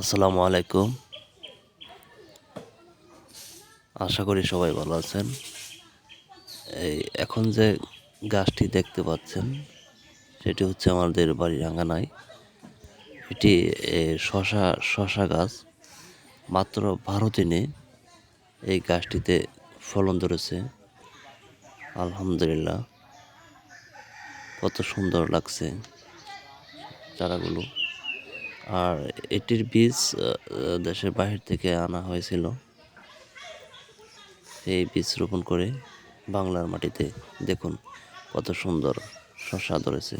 আসসালামু আলাইকুম। আশা করি সবাই ভালো আছেন। এই এখন যে গাছটি দেখতে পাচ্ছেন, সেটি হচ্ছে আমাদের বাড়ির আঙ্গানায়। এটি শশা শশা গাছ। মাত্র বারো দিনে এই গাছটিতে ফলন ধরেছে। আলহামদুলিল্লাহ, কত সুন্দর লাগছে চারাগুলো। আর এটির বীজ দেশের বাহির থেকে আনা হয়েছিল। এই বীজ রোপণ করে বাংলার মাটিতে দেখুন কত সুন্দর শশা ধরেছে।